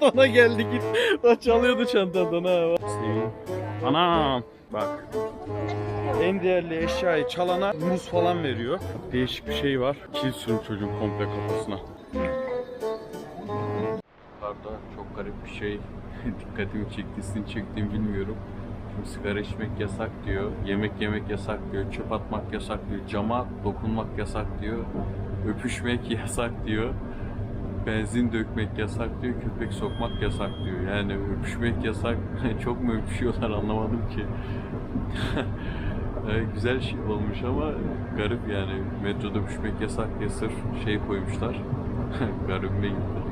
Ona geldi git. Çalıyordu çantadan ha. Anam bak. En değerli eşyayı çalana muz falan veriyor. Değişik bir şey var. Kil sürüm çocuğun komple kafasına. Yukarıda çok garip bir şey. Dikkatimi çektisini çektiğimi bilmiyorum. Şimdi sigara içmek yasak diyor. Yemek yemek yasak diyor. Çöp atmak yasak diyor. Cama dokunmak yasak diyor. Öpüşmek yasak diyor. Benzin dökmek yasak diyor. Köpek sokmak yasak diyor. Yani öpüşmek yasak. çok mu öpüşüyorlar anlamadım ki. Güzel şey olmuş ama garip yani. Metroda öpüşmek yasak diye sırf şey koymuşlar. Garibime gitti.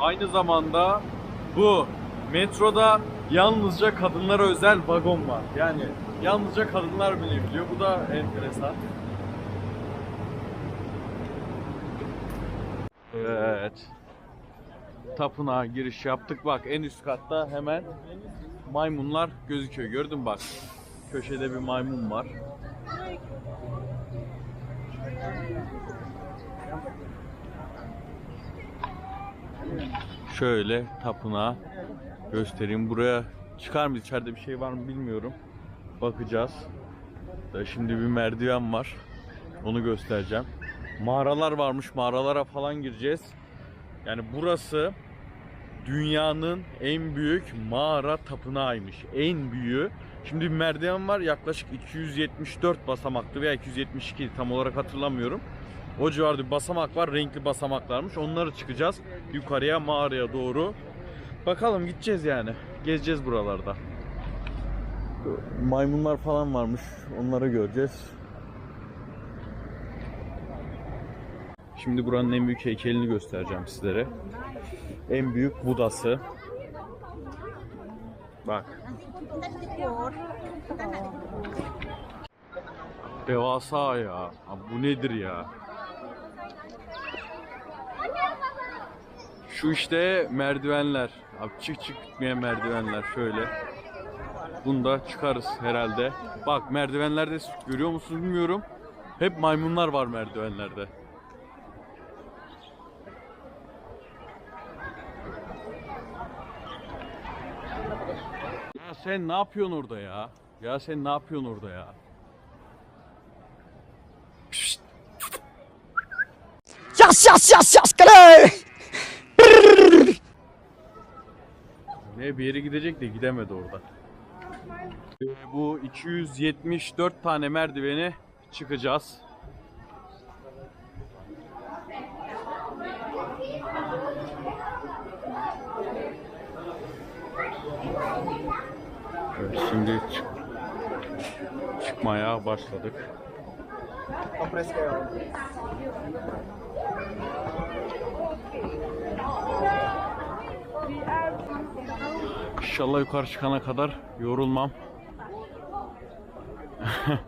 Aynı zamanda bu metroda yalnızca kadınlara özel vagon var. Yani yalnızca kadınlar binebiliyor. Bu da enteresan. Evet. Tapınağa giriş yaptık. Bak en üst katta hemen maymunlar gözüküyor. Gördün bak. Köşede bir maymun var. Şöyle tapınağı göstereyim. Buraya çıkar mı içeride bir şey var mı bilmiyorum. Bakacağız. Da Şimdi bir merdiven var. Onu göstereceğim. Mağaralar varmış. Mağaralara falan gireceğiz. Yani burası dünyanın en büyük mağara tapınağıymış. En büyüğü. Şimdi bir merdiven var yaklaşık 274 basamaklı veya 272 tam olarak hatırlamıyorum. O civarda bir basamak var. Renkli basamaklarmış. Onları çıkacağız. Yukarıya mağaraya doğru. Bakalım gideceğiz yani. Gezeceğiz buralarda. Maymunlar falan varmış. Onları göreceğiz. Şimdi buranın en büyük heykelini göstereceğim sizlere. En büyük Budası. Bak. Devasa ya. Abi bu nedir ya? Şu işte merdivenler. Abi çık çık gitmeyen merdivenler şöyle. Bunda çıkarız herhalde. Bak merdivenlerde görüyor musunuz bilmiyorum. Hep maymunlar var merdivenlerde. Ya sen ne yapıyorsun orada ya? Ya sen ne yapıyorsun orada ya? Yas yas yas yas kale. Ne bir yere gidecek de gidemedi orada. Ee, Bu 274 tane merdiveni çıkacağız. Evet, şimdi çık- çıkmaya başladık. İnşallah yukarı çıkana kadar yorulmam.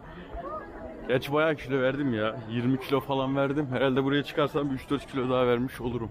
Geç bayağı kilo verdim ya. 20 kilo falan verdim. Herhalde buraya çıkarsam bir 3-4 kilo daha vermiş olurum.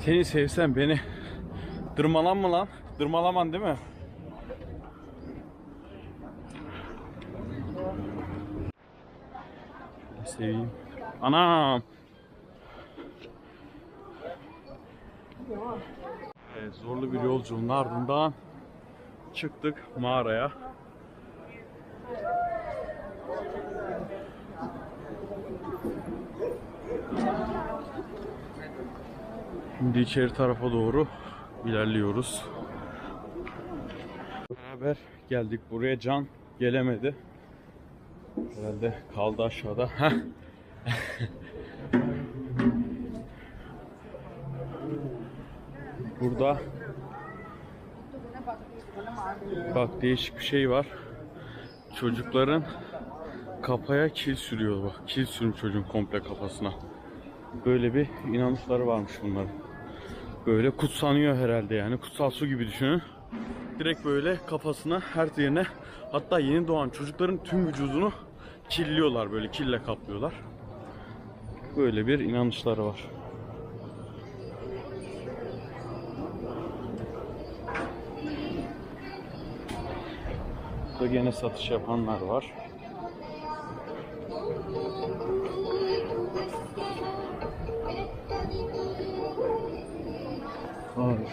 Seni sevsem beni dırmalanma lan. Dırmalaman değil mi? Seveyim. Anam. Evet, zorlu bir yolculuğun ardından çıktık mağaraya. Şimdi içeri tarafa doğru ilerliyoruz. Beraber geldik buraya. Can gelemedi. Herhalde kaldı aşağıda. Burada Bak değişik bir şey var. Çocukların kafaya kil sürüyor bak. Kil sürmüş çocuğun komple kafasına. Böyle bir inanışları varmış bunların. Böyle kutsanıyor herhalde yani. Kutsal su gibi düşünün. Direkt böyle kafasına her yerine hatta yeni doğan çocukların tüm vücudunu killiyorlar böyle kille kaplıyorlar. Böyle bir inanışları var. Burada gene satış yapanlar var.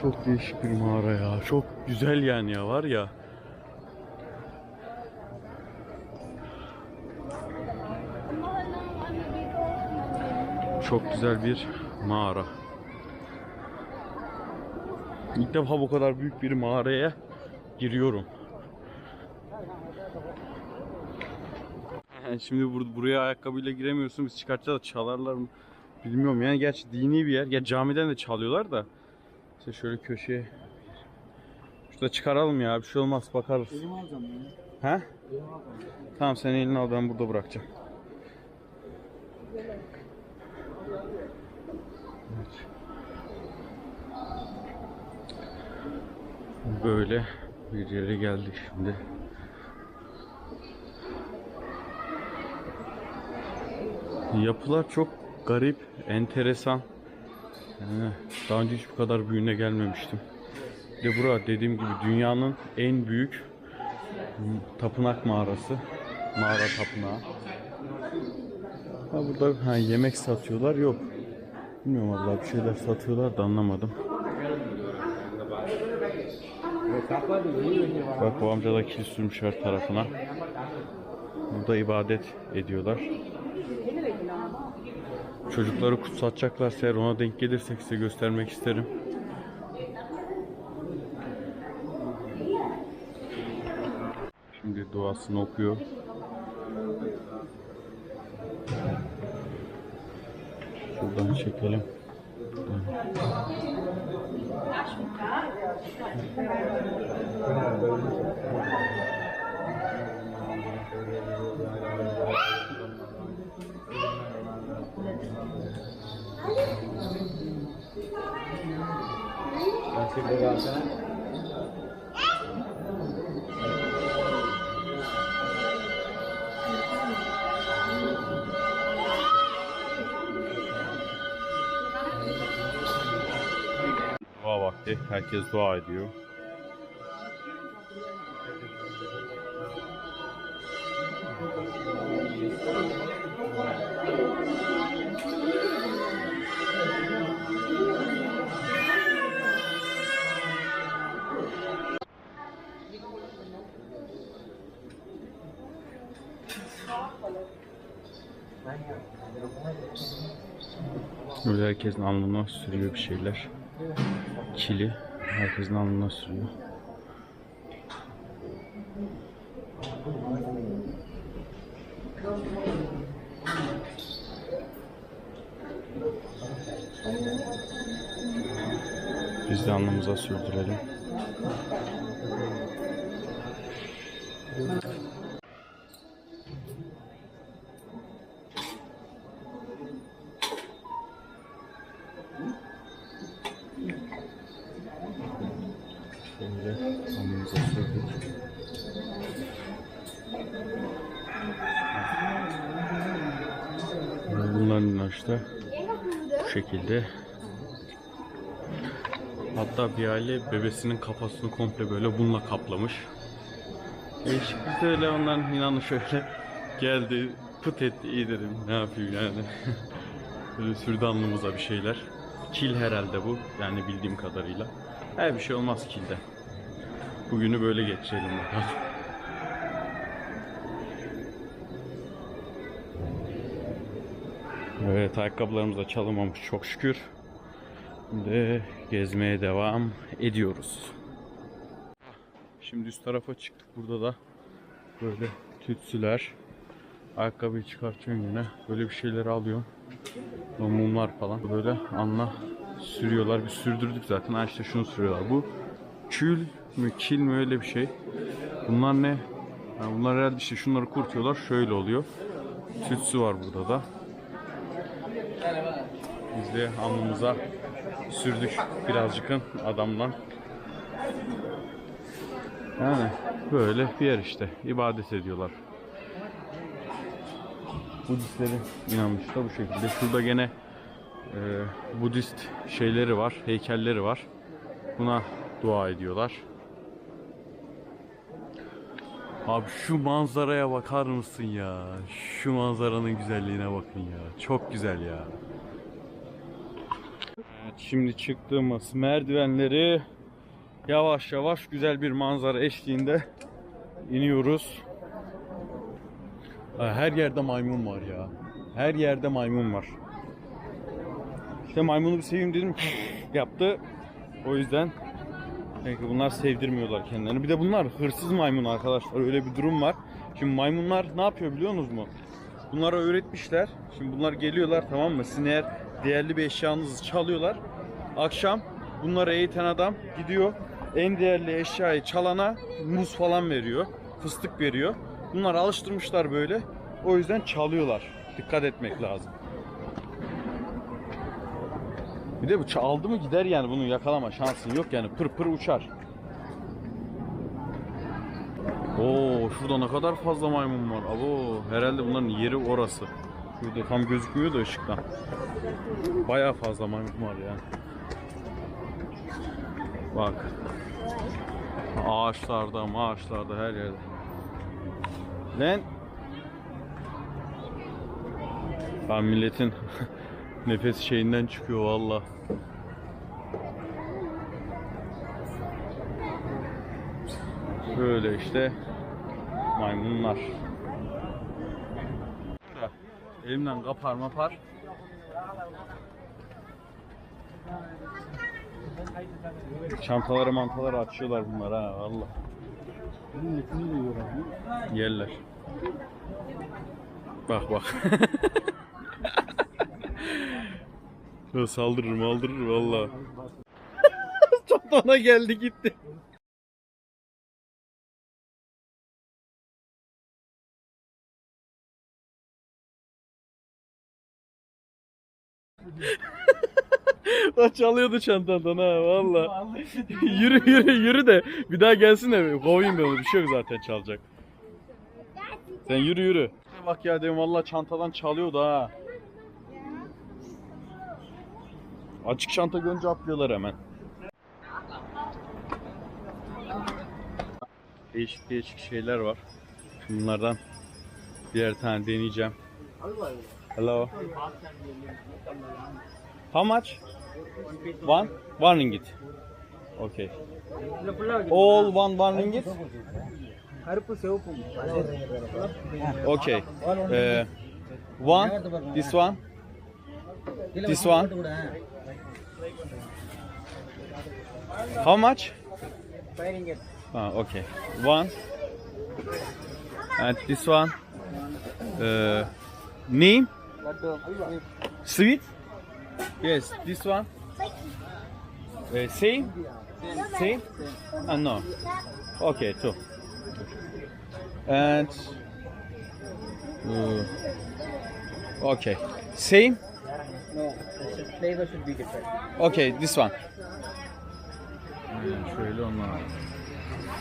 Çok değişik bir mağara ya. Çok güzel yani ya var ya. Çok güzel bir mağara. İlk defa bu kadar büyük bir mağaraya giriyorum. Yani şimdi bur- buraya ayakkabıyla giremiyorsun. Biz çıkartacağız çalarlar mı? Bilmiyorum yani gerçi dini bir yer. Ya camiden de çalıyorlar da. İşte şöyle köşeye. Şurada çıkaralım ya bir şey olmaz bakarız. Elimi alacağım ya. He? Tamam sen elini al ben burada bırakacağım. Evet. Böyle bir yere geldik şimdi. Yapılar çok garip, enteresan. Daha önce hiç bu kadar büyüğüne gelmemiştim. De bura dediğim gibi dünyanın en büyük tapınak mağarası. Mağara tapınağı. Ha burada ha, yemek satıyorlar yok. Bilmiyorum vallahi bir şeyler satıyorlar da anlamadım. Bak bu amca da kil sürmüş her tarafına. Burada ibadet ediyorlar. Çocukları kutsatacaklarsa eğer ona denk gelirsek size göstermek isterim. Şimdi duasını okuyor. Şuradan çekelim. Berasa. Dua vakti. Herkes dua ediyor. Böyle herkesin alnına sürüyor bir şeyler. Kili herkesin alnına sürüyor. Biz de alnımıza sürdürelim. Şekilde. Hatta bir aile bebesinin kafasını komple böyle bununla kaplamış. Değişik biz de öyle onların inanışı öyle geldi pıt etti iyi dedim ne yapayım yani. böyle sürdü alnımıza bir şeyler. Kil herhalde bu yani bildiğim kadarıyla. Her bir şey olmaz kilde. Bugünü böyle geçirelim bakalım. Evet ayakkabılarımız da çalınmamış çok şükür. Şimdi gezmeye devam ediyoruz. Şimdi üst tarafa çıktık. Burada da böyle tütsüler. Ayakkabıyı çıkartıyorum yine. Böyle bir şeyler alıyorum. O mumlar falan. Böyle anla sürüyorlar. Bir sürdürdük zaten. Ha işte şunu sürüyorlar. Bu kül mü kil mi öyle bir şey. Bunlar ne? Ha, bunlar herhalde işte şunları kurtuyorlar. Şöyle oluyor. Tütsü var burada da. Biz de alnımıza sürdük birazcıkın adamla. Yani böyle bir yer işte. ibadet ediyorlar. Budistlerin inanmış da bu şekilde. Şurada gene e, Budist şeyleri var, heykelleri var. Buna dua ediyorlar. Abi şu manzaraya bakar mısın ya? Şu manzaranın güzelliğine bakın ya. Çok güzel ya. Şimdi çıktığımız merdivenleri yavaş yavaş güzel bir manzara eşliğinde iniyoruz. Her yerde maymun var ya. Her yerde maymun var. İşte maymunu bir seveyim dedim yaptı. O yüzden Belki bunlar sevdirmiyorlar kendilerini. Bir de bunlar hırsız maymun arkadaşlar. Öyle bir durum var. Şimdi maymunlar ne yapıyor biliyor musunuz mu? Bunlara öğretmişler. Şimdi bunlar geliyorlar tamam mı? Sizin eğer değerli bir eşyanızı çalıyorlar. Akşam bunları eğiten adam gidiyor. En değerli eşyayı çalana muz falan veriyor. Fıstık veriyor. Bunlar alıştırmışlar böyle. O yüzden çalıyorlar. Dikkat etmek lazım. Bir de bu çaldı mı gider yani bunu yakalama şansın yok yani pır pır uçar. Oo şurada ne kadar fazla maymun var. Abo herhalde bunların yeri orası. Şurada tam gözükmüyor da ışıktan. Bayağı fazla maymun var ya. Bak. Ağaçlarda, ağaçlarda her yerde. Lan. Ben milletin nefes şeyinden çıkıyor valla. Böyle işte maymunlar. Elimden kapar mapar. Çantaları mantaları açıyorlar bunlar ha valla. Yerler. Bak bak. Saldırır maldırır valla. Çantana geldi gitti. O çalıyordu çantandan ha valla. yürü yürü yürü de bir daha gelsin de kovayım ben onu bir şey yok zaten çalacak. Sen yürü yürü. Bak ya dedim valla çantadan çalıyordu ha. Açık çanta görünce atlıyorlar hemen. Değişik değişik şeyler var. Bunlardan birer tane deneyeceğim. Hello. How much? One? One ringgit. Okay. All one one ringgit? Okay. Uh, one? This one? This one? How much? Ah, okay. One. And this one. Uh, name? Sweet? Yes, this one. Uh, same? Same? Ah, no. Okay, two. And. uh, okay. Same? Flavor should be different. Okay, this one. Hmm, şöyle onlar.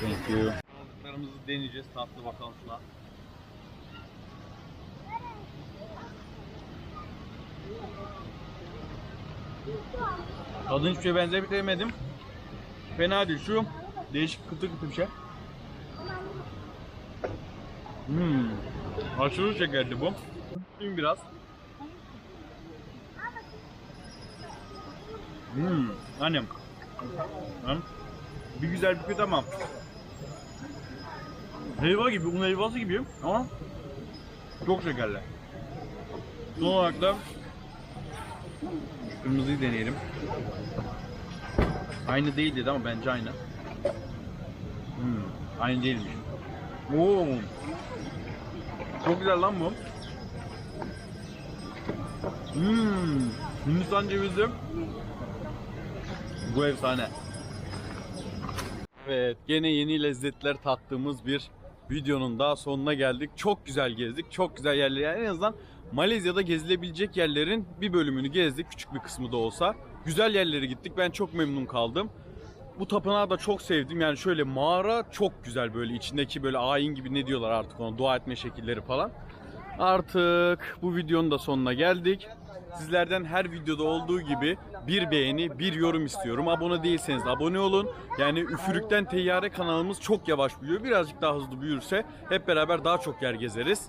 Thank you. Aldıklarımızı deneyeceğiz tatlı bakalım şuna. Tadını hiçbir şeye benzetemedim. Fena değil şu. Değişik kıtır kıtır bir şey. Hmm. Aşırı şekerli bu. Şimdi biraz. Hmm. Annem. Hı? Bir güzel bir kötü ama helva gibi, un helvası gibi ama çok şekerli. Son olarak da kırmızıyı deneyelim. Aynı değil dedi ama bence aynı. Hmm, aynı değilmiş. Oo. Çok güzel lan bu. Hmm, Hindistan cevizi. Bu efsane. Evet, gene yeni lezzetler tattığımız bir videonun daha sonuna geldik. Çok güzel gezdik, çok güzel yerler. Yani en azından Malezya'da gezilebilecek yerlerin bir bölümünü gezdik, küçük bir kısmı da olsa. Güzel yerlere gittik, ben çok memnun kaldım. Bu tapınağı da çok sevdim. Yani şöyle mağara çok güzel böyle içindeki böyle ayin gibi ne diyorlar artık ona dua etme şekilleri falan. Artık bu videonun da sonuna geldik. Sizlerden her videoda olduğu gibi bir beğeni, bir yorum istiyorum. Abone değilseniz de abone olun. Yani Üfürük'ten Teyyare kanalımız çok yavaş büyüyor. Birazcık daha hızlı büyürse hep beraber daha çok yer gezeriz.